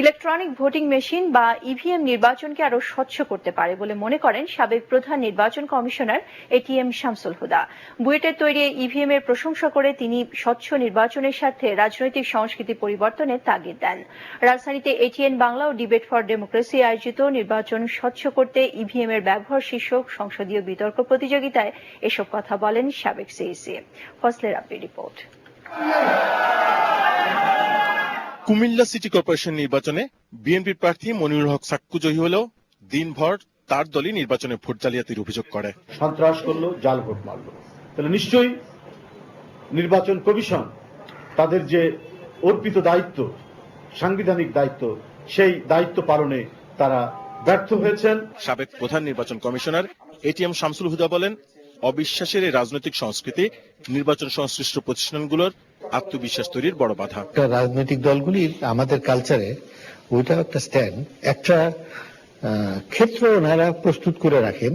Electronic voting machine বা EVM নির্বাচনকে আরও স্বচ্ছ করতে পারে বলে মনে করেন সাবেক প্রধান নির্বাচন কমিশনার এটিএম শামসুল হুদা। বুয়েটের তৈরি ইভিএম এর প্রশংসা করে তিনি স্বচ্ছ নির্বাচনের স্বার্থে রাজনৈতিক সংস্কৃতি পরিবর্তনের তাগিদ দেন। রাজধানীতে এটিএন বাংলা ও ডিবেট ফর ডেমোক্রেসি আয়োজিত নির্বাচন স্বচ্ছ করতে ইভিএম এর ব্যবহার শীর্ষক সংসদীয় বিতর্ক প্রতিযোগিতায় এসব কথা বলেন সাবেক CEC Fazle Rabbi report. Cumilla city corporation নির্বাচনে বিএনপির প্রার্থী মনিরুল হক সাক্কু জয়ী হলেও দিনভর তার দলই নির্বাচনে ভোট জালিয়াতির অভিযোগ করে। সন্ত্রাস করল জাল ভোট মারলো। তাহলে নিশ্চয়ই নির্বাচন কমিশন তাদের যে অর্পিত দায়িত্ব সাংবিধানিক দায়িত্ব সেই দায়িত্ব পালনে তারা ব্যর্থ হয়েছেন। সাবেক প্রধান নির্বাচন কমিশনার এটিএম শামসুল হুদা বলেন অবিশ্বাসের এই রাজনৈতিক সংস্কৃতি নির্বাচন সংশ্লিষ্ট প্রতিষ্ঠানগুলোর আত্মবিশ্বাস তৈরির বড় বাধা। রাজনৈতিক দলগুলির আমাদের কালচারে ওইটাও একটা স্ট্যান্ড একটা ক্ষেত্র ওনারা প্রস্তুত করে রাখেন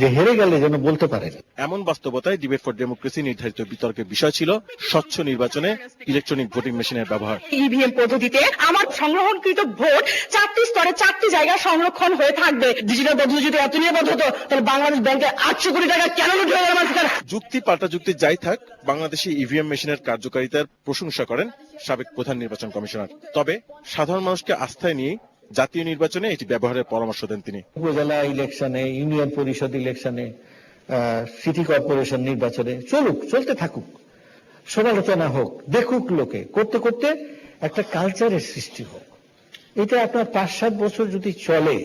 যে হেরে গেলে যেন বলতে পারেন। এমন বাস্তবতায় ডিবেট ফর ডেমোক্রেসি নির্ধারিত বিতর্কের বিষয় ছিল স্বচ্ছ নির্বাচনে ইলেকট্রনিক ভোটিং মেশিনের ব্যবহার। ইভিএম পদ্ধতিতে আমার সংগ্রহণকৃত ভোট চারটি স্তরে চারটি জায়গায় সংরক্ষণ হয়ে থাকবে। ডিজিটাল পদ্ধতি যদি এত নিরাপদ হতো তাহলে বাংলাদেশ ব্যাংকে আটশো কোটি টাকা কেন লুট হয়ে আমার? যুক্তি পাল্টা যুক্তি যাই থাক, বাংলাদেশে ইভিএম মেশিনের কার্যকারিতার প্রশংসা করেন সাবেক প্রধান নির্বাচন কমিশনার। তবে সাধারণ মানুষকে আস্থায় নিয়ে জাতীয় নির্বাচনে এটি ব্যবহারের পরামর্শ দেন তিনি। উপজেলা ইলেকশনে, ইউনিয়ন পরিষদ ইলেকশনে সিটি কর্পোরেশন নির্বাচনে চলুক, চলতে থাকুক, সমালোচনা হোক, দেখুক লোকে, করতে করতে একটা কালচারের সৃষ্টি হোক। এটা আপনার পাঁচ সাত বছর যদি চলে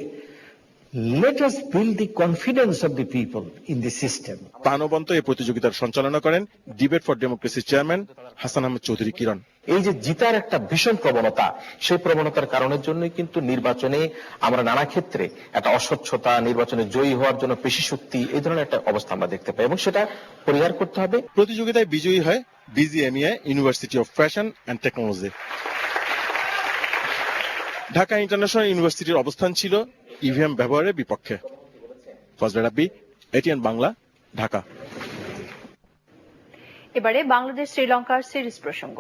let us build the confidence of the people in the system প্রাণবন্ত এই প্রতিযোগিতার সঞ্চালনা করেন ডিবেট ফর ডেমোক্রেসির চেয়ারম্যান হাসান আহমেদ চৌধুরী কিরণ। এই যে জিতার একটা ভীষণ প্রবণতা সেই প্রবণতার কারণের জন্যই কিন্তু নির্বাচনে আমরা নানা ক্ষেত্রে একটা অস্বচ্ছতা নির্বাচনে জয়ী হওয়ার জন্য পেশি শক্তি এই ধরনের একটা অবস্থা আমরা দেখতে পাই এবং সেটা পরিহার করতে হবে। প্রতিযোগিতায় বিজয়ী হয় BGMEA university of fashion and technology Dhaka international ইউনিভার্সিটির অবস্থান ছিল ইভিএম ব্যবহারের বিপক্ষে। ফজলে রাব্বি এটিএন বাংলা ঢাকা। এবারে বাংলাদেশ শ্রীলঙ্কার সিরিজ প্রসঙ্গ।